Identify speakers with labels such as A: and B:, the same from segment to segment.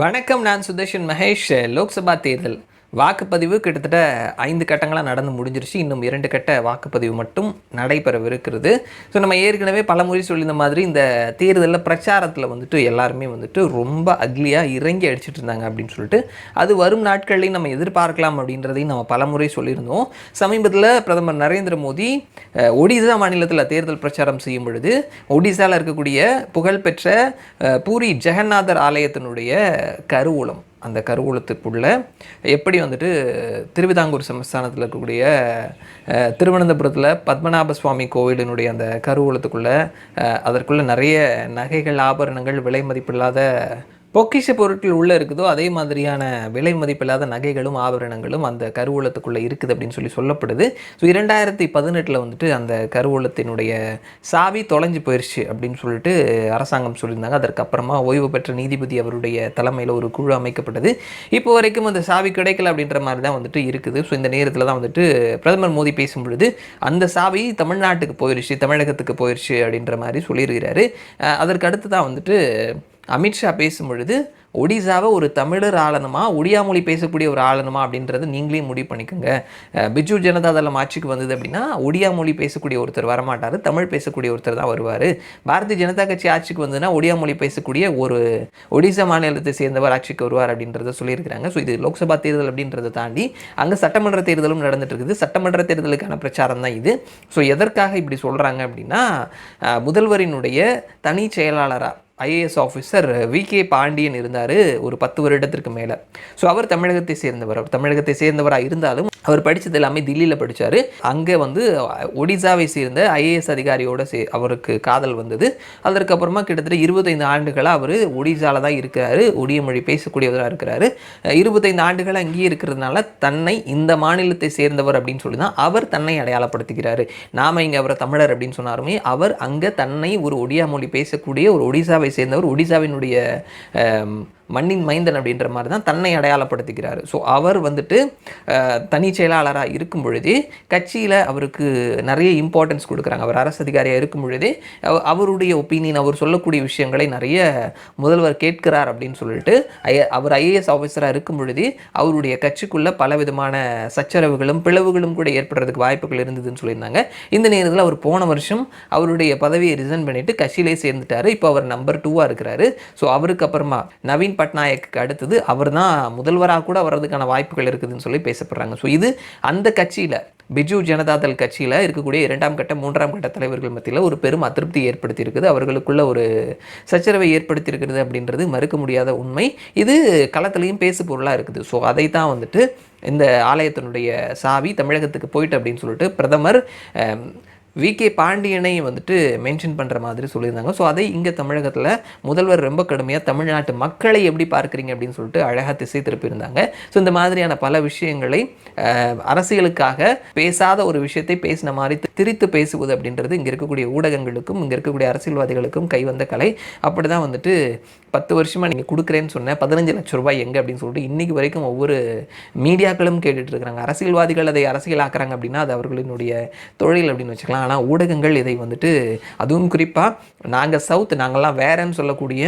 A: வணக்கம் நான் சுதர்ஷன் மகேஷ் லோக்சபா தேர்தல். வாக்குப்பதிவு கிட்டத்தட்ட ஐந்து கட்டங்களாக நடந்து முடிஞ்சிருச்சு. இன்னும் இரண்டு கட்ட வாக்குப்பதிவு மட்டும் நடைபெறவிருக்கிறது. ஸோ நம்ம ஏற்கனவே பலமுறை சொல்லியிருந்த மாதிரி இந்த தேர்தலில் பிரச்சாரத்தில் வந்துட்டு எல்லாருமே வந்துட்டு ரொம்ப அக்லியாக இறங்கி அடிச்சிட்டு இருந்தாங்க அப்படின்னு சொல்லிட்டு அது வரும் நாட்கள்லையும் நம்ம எதிர்பார்க்கலாம் அப்படின்றதையும் நம்ம பலமுறை சொல்லியிருந்தோம். சமீபத்தில் பிரதமர் நரேந்திர மோடி ஒடிசா மாநிலத்தில் தேர்தல் பிரச்சாரம் செய்யும் பொழுது ஒடிசாவில் இருக்கக்கூடிய புகழ்பெற்ற பூரி ஜெகநாதர் ஆலயத்தினுடைய கருவூலம் அந்த கருவூலத்துக்குள்ள எப்படி வந்துட்டு திருவிதாங்கூர் சமஸ்தானத்தில் இருக்கக்கூடிய அஹ், திருவனந்தபுரத்தில் பத்மநாப சுவாமி கோவிலினுடைய அந்த கருவூலத்துக்குள்ள அதற்குள்ளே அதற்குள்ள நிறைய நகைகள் ஆபரணங்கள் விலை மதிப்பில்லாத பொக்கிஷ பொருட்கள் உள்ளே இருக்குதோ அதே மாதிரியான விலை மதிப்பில்லாத நகைகளும் ஆபரணங்களும் அந்த கருவூலத்துக்குள்ளே இருக்குது அப்படின்னு சொல்லி சொல்லப்படுது. ஸோ இரண்டாயிரத்தி பதினெட்டில் வந்துட்டு அந்த கருவூலத்தினுடைய சாவி தொலைஞ்சு போயிடுச்சு அப்படின்னு சொல்லிட்டு அரசாங்கம் சொல்லியிருந்தாங்க. அதற்கப்புறமா ஓய்வு பெற்ற நீதிபதி அவருடைய தலைமையில் ஒரு குழு அமைக்கப்பட்டது. இப்போ வரைக்கும் அந்த சாவி கிடைக்கல அப்படின்ற மாதிரி தான் வந்துட்டு இருக்குது. ஸோ இந்த நேரத்தில் தான் வந்துட்டு பிரதமர் மோடி பேசும் பொழுது அந்த சாவி தமிழ்நாட்டுக்கு போயிடுச்சு தமிழகத்துக்கு போயிடுச்சு அப்படின்ற மாதிரி சொல்லியிருக்கிறாரு. அதற்கு அடுத்து தான் வந்துட்டு அமித்ஷா பேசும் பொழுது ஒடிசாவை ஒரு தமிழர் ஆளணுமா? ஒடியா மொழி பேசக்கூடிய ஒரு ஆளணுமா? அப்படின்றது நீங்களே முடிவு பண்ணிக்கோங்க. பிஜு ஜனதா தளம் ஆட்சிக்கு வந்தது அப்படின்னா ஒடியா மொழி பேசக்கூடிய ஒருத்தர் வரமாட்டார் தமிழ் பேசக்கூடிய ஒருத்தர் தான் வருவார். பாரதிய ஜனதா கட்சி ஆட்சிக்கு வந்ததுன்னா ஒடியா மொழி பேசக்கூடிய ஒரு ஒடிசா மாநிலத்தை சேர்ந்தவர் ஆட்சிக்கு வருவார் அப்படின்றத சொல்லியிருக்கிறாங்க. ஸோ இது லோக்சபா தேர்தல் அப்படின்றத தாண்டி அங்கே சட்டமன்ற தேர்தலும் நடந்துட்டு இருக்குது. சட்டமன்ற தேர்தலுக்கான பிரச்சாரம் தான் இது. ஸோ எதற்காக இப்படி சொல்கிறாங்க அப்படின்னா முதல்வரினுடைய தனி செயலாளராக IAS officer V K Pandian இருந்தார் ஒரு பத்து வருடத்திற்கு மேலே. ஸோ அவர் தமிழகத்தை சேர்ந்தவர். அவர் தமிழகத்தை சேர்ந்தவராக இருந்தாலும் அவர் படித்தது எல்லாமே தில்லியில் படித்தார் அங்கே வந்து ஒடிசாவை சேர்ந்த ஐஏஎஸ் அதிகாரியோட சே அவருக்கு காதல் வந்தது. அதற்கப்புறமா கிட்டத்தட்ட இருபத்தைந்து ஆண்டுகளாக அவர் ஒடிசாவில் தான் இருக்கிறாரு. ஒடிய மொழி பேசக்கூடியவராக இருக்கிறாரு. இருபத்தைந்து ஆண்டுகள் அங்கேயே இருக்கிறதுனால தன்னை இந்த மாநிலத்தை சேர்ந்தவர் அப்படின்னு சொல்லி தான் அவர் தன்னை அடையாளப்படுத்துகிறார். நாம இங்கே அவரை தமிழர் அப்படின்னு சொன்னாருமே அவர் அங்கே தன்னை ஒரு ஒடியா மொழி பேசக்கூடிய ஒரு ஒடிசாவை சேர்ந்தவர். ஒடிசாவினுடைய மண்ணின் மைந்தன் அப்படின்ற மாதிரி தான் தன்னை அடையாளப்படுத்திக்கிறார் ஸோ அவர் வந்துட்டு தனி செயலாளராக இருக்கும் பொழுது கட்சியில் அவருக்கு நிறைய இம்பார்ட்டன்ஸ் கொடுக்குறாங்க. அவர் அரசு அதிகாரியாக இருக்கும் பொழுது அவருடைய ஒப்பீனியன் அவர் சொல்லக்கூடிய விஷயங்களை நிறைய முதல்வர் கேட்கிறார் அப்படின்னு சொல்லிட்டு ஐ- அவர் ஐஏஎஸ் ஆஃபீஸராக இருக்கும் பொழுது அவருடைய கட்சிக்குள்ளே பல விதமான சச்சரவுகளும் பிளவுகளும் கூட ஏற்படுறதுக்கு வாய்ப்புகள் இருந்ததுன்னு சொல்லியிருந்தாங்க. இந்த நேரத்தில் அவர் போன வருஷம் அவருடைய பதவியை ரிசைன் பண்ணிவிட்டு கட்சியிலே சேர்ந்துட்டார். இப்போ அவர் நம்பர் டூவாக இருக்கிறாரு. ஸோ அவருக்கு அப்புறமா நவீன் பட்நாயக்கு அடுத்தது அவர் தான் முதல்வராக கூட வர்றதுக்கான வாய்ப்புகள் இருக்குதுன்னு சொல்லி பேசப்படுறாங்க. ஸோ இது அந்த கட்சியில் பிஜு ஜனதாதள் கட்சியில் இருக்கக்கூடிய இரண்டாம் கட்ட மூன்றாம் கட்ட தலைவர்கள் மத்தியில் ஒரு பெரும் அதிருப்தி ஏற்படுத்தி இருக்குது அவர்களுக்குள்ள ஒரு சச்சரவை ஏற்படுத்தியிருக்கிறது அப்படின்றது மறுக்க முடியாத உண்மை. இது களத்துலேயும் பேசு பொருளாக இருக்குது. ஸோ அதை தான் வந்துட்டு இந்த ஆலயத்தினுடைய சாவி தமிழகத்துக்கு போயிட்டு அப்படின்னு சொல்லிட்டு பிரதமர் வி கே பாண்டியனை வந்துட்டு மென்ஷன் பண்ணுற மாதிரி சொல்லியிருந்தாங்க. ஸோ அதை இங்கே தமிழகத்தில் முதல்வர் ரொம்ப கடுமையாக தமிழ்நாட்டு மக்களை எப்படி பார்க்குறீங்க அப்படின்னு சொல்லிட்டு அழகாக திசை திருப்பியிருந்தாங்க. ஸோ இந்த மாதிரியான பல விஷயங்களை அரசியலுக்காக பேசாத ஒரு விஷயத்தை பேசின மாதிரி திரித்து பேசுவது அப்படின்றது இங்கே இருக்கக்கூடிய ஊடகங்களுக்கும் இங்கே இருக்கக்கூடிய அரசியல்வாதிகளுக்கும் கைவந்த கலை. அப்படி தான் வந்துட்டு பத்து வருஷமாக நீங்கள் கொடுக்குறேன்னு சொன்னேன் பதினஞ்சு லட்சம் ரூபாய் எங்கே அப்படின்னு சொல்லிட்டு இன்றைக்கி வரைக்கும் ஒவ்வொரு மீடியாக்களும் கேட்டுட்ருக்குறாங்க அரசியல்வாதிகள் அதை அரசியலாக்குறாங்க அப்படின்னா அது அவர்களினுடைய தொழில் அப்படின்னு வச்சுக்கலாம். ஆனால் ஊடகங்கள் இதை வந்துட்டு அதுவும் குறிப்பாக நாங்கள் சவுத் நாங்கள்லாம் வேறன்னு சொல்லக்கூடிய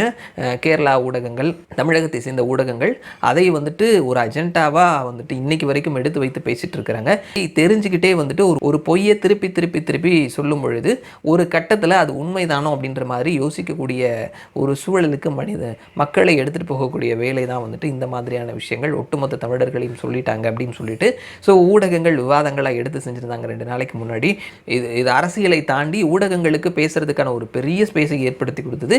A: கேரளா ஊடகங்கள் தமிழகத்தை சேர்ந்த ஊடகங்கள் அதை வந்துட்டு ஒரு அஜெண்டாவாக வந்துட்டு இன்னைக்கு வரைக்கும் எடுத்து வைத்து பேசிட்டு இருக்கிறாங்க. தெரிஞ்சுக்கிட்டே வந்துட்டு ஒரு ஒரு பொய்யை திருப்பி திருப்பி திருப்பி சொல்லும் பொழுது ஒரு கட்டத்தில் அது உண்மைதானோ அப்படின்ற மாதிரி யோசிக்கக்கூடிய ஒரு சூழலுக்கு மனித மக்களை எடுத்துகிட்டு போகக்கூடிய வேலை தான் வந்துட்டு இந்த மாதிரியான விஷயங்கள். ஒட்டுமொத்த தமிழர்களையும் சொல்லிட்டாங்க அப்படின்னு சொல்லிட்டு ஸோ ஊடகங்கள் விவாதங்களாக எடுத்து செஞ்சுருந்தாங்க ரெண்டு நாளைக்கு முன்னாடி. இது இது அரசியலை தாண்டி ஊடகங்களுக்கு பேசுறதுக்கான ஒரு பெரிய ஸ்பேஸை ஏற்படுத்தி கொடுத்தது.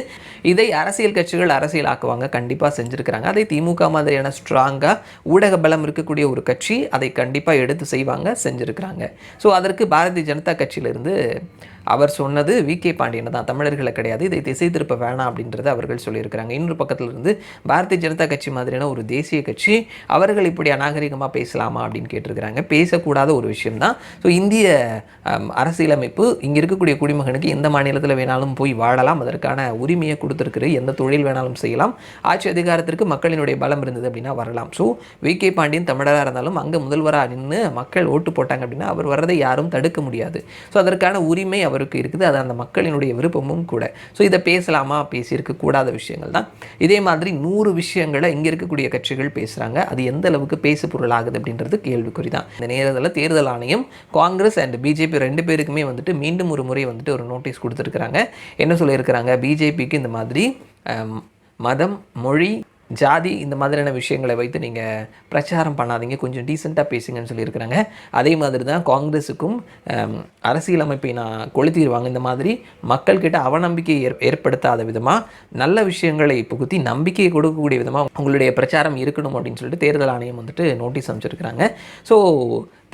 A: இதை அரசியல் கட்சிகள் அரசியலாக்குவாங்க கண்டிப்பாக செஞ்சுருக்கிறாங்க. அதை திமுக மாதிரியான ஸ்ட்ராங்காக ஊடக பலம் இருக்கக்கூடிய ஒரு கட்சி அதை கண்டிப்பாக எடுத்து செய்வாங்க செஞ்சுருக்கிறாங்க. ஸோ அதற்கு பாரதிய ஜனதா கட்சியிலிருந்து அவர் சொன்னது வி. கே. பாண்டியன் தான். தமிழர்களை கிடையாது. இதை திசை திருப்ப வேணாம் அப்படின்றத அவர்கள் சொல்லியிருக்கிறாங்க. இன்னொரு பக்கத்தில் இருந்து பாரதிய ஜனதா கட்சி மாதிரியான ஒரு தேசிய கட்சி அவர்கள் இப்படி அநாகரிகமாக பேசலாமா அப்படின்னு கேட்டிருக்கிறாங்க. பேசக்கூடாத ஒரு விஷயம்தான். ஸோ இந்திய அரசியல அரசியலமைப்பு இங்கே இருக்கக்கூடிய குடிமகனுக்கு எந்த மாநிலத்தில் வேணாலும் போய் வாழலாம் அதற்கான உரிமையை கொடுத்துருக்குது எந்த தொழில் வேணாலும் செய்யலாம். ஆட்சி அதிகாரத்திற்கு மக்களினுடைய பலம் இருந்தது அப்படின்னா வரலாம். So V. கே. பாண்டியன் தமிழராக இருந்தாலும் அங்கே முதல்வராக நின்று மக்கள் ஓட்டு போட்டாங்க அப்படின்னா அவர் வர்றதை யாரும் தடுக்க முடியாது. ஸோ அதற்கான உரிமை அவருக்கு இருக்குது அது அந்த மக்களினுடைய விருப்பமும் கூட. ஸோ இதை பேசலாமா? பேசியிருக்க கூடாத விஷயங்கள் தான். இதே மாதிரி நூறு விஷயங்களை இங்கே இருக்கக்கூடிய கட்சிகள் பேசுகிறாங்க அது எந்த அளவுக்கு பேசு பொருளாகுது அப்படின்றது கேள்விக்குறி தான். இந்த நேரத்தில் தேர்தல் ஆணையம் காங்கிரஸ் அண்ட் பிஜேபி ரெண்டு பேருக்குமே வந்துட்டு மீண்டும் ஒரு முறை வந்துட்டு ஒரு நோட்டீஸ் கொடுத்துருக்குறாங்க. என்ன சொல்லியிருக்கிறாங்க? பிஜேபிக்கு இந்த மாதிரி மதம் மொழி ஜாதி இந்த மாதிரியான விஷயங்களை வைத்து நீங்கள் பிரச்சாரம் பண்ணாதீங்க. கொஞ்சம் டீசெண்டாக பேசுங்கன்னு சொல்லியிருக்கிறாங்க. அதே மாதிரி தான் காங்கிரஸுக்கும் அரசியலமைப்பை நான் கொளுத்திடுவாங்க. இந்த மாதிரி மக்கள்கிட்ட அவநம்பிக்கையை ஏற் ஏற்படுத்தாத விதமாக நல்ல விஷயங்களை புகுத்தி நம்பிக்கையை கொடுக்கக்கூடிய விதமாக உங்களுடைய பிரச்சாரம் இருக்கணும் அப்படின்னு சொல்லிட்டு தேர்தல் ஆணையம் வந்துட்டு நோட்டீஸ் அமைச்சிருக்கிறாங்க ஸோ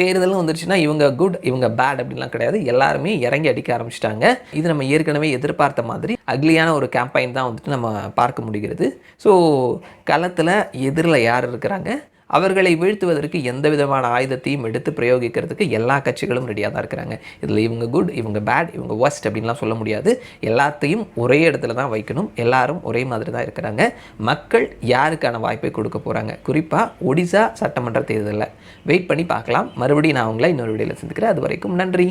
A: தேர்தலும் வந்துருச்சுன்னா இவங்க குட் இவங்க பேட் அப்படின்லாம் கிடையாது. எல்லாருமே இறங்கி அடிக்க ஆரம்பிச்சிட்டாங்க. இது நம்ம ஏற்கனவே எதிர்பார்த்த மாதிரி அக்லியான ஒரு கேம்பெயின் தான் வந்துட்டு நம்ம பார்க்க முடிகிறது. ஸோ களத்தில் எதிரில் யார் இருக்கிறாங்க? அவர்களை வீழ்த்துவதற்கு எந்த விதமான ஆயுதத்தையும் எடுத்து பிரயோகிக்கிறதுக்கு எல்லா கட்சிகளும் ரெடியாக தான் இருக்கிறாங்க. இதில் இவங்க குட் இவங்க பேட் இவங்க ஒஸ்ட் அப்படின்லாம் சொல்ல முடியாது. எல்லாத்தையும் ஒரே இடத்துல தான் வைக்கணும். எல்லாரும் ஒரே மாதிரி தான் இருக்கிறாங்க. மக்கள் யாருக்கான வாய்ப்பை கொடுக்க போகிறாங்க குறிப்பாக ஒடிசா சட்டமன்ற தேர்தலில். வெயிட் பண்ணி பார்க்கலாம். மறுபடியும் நான் உங்களை இன்னொரு வீடியோவில் சந்திக்கிறேன். அது வரைக்கும் நன்றி.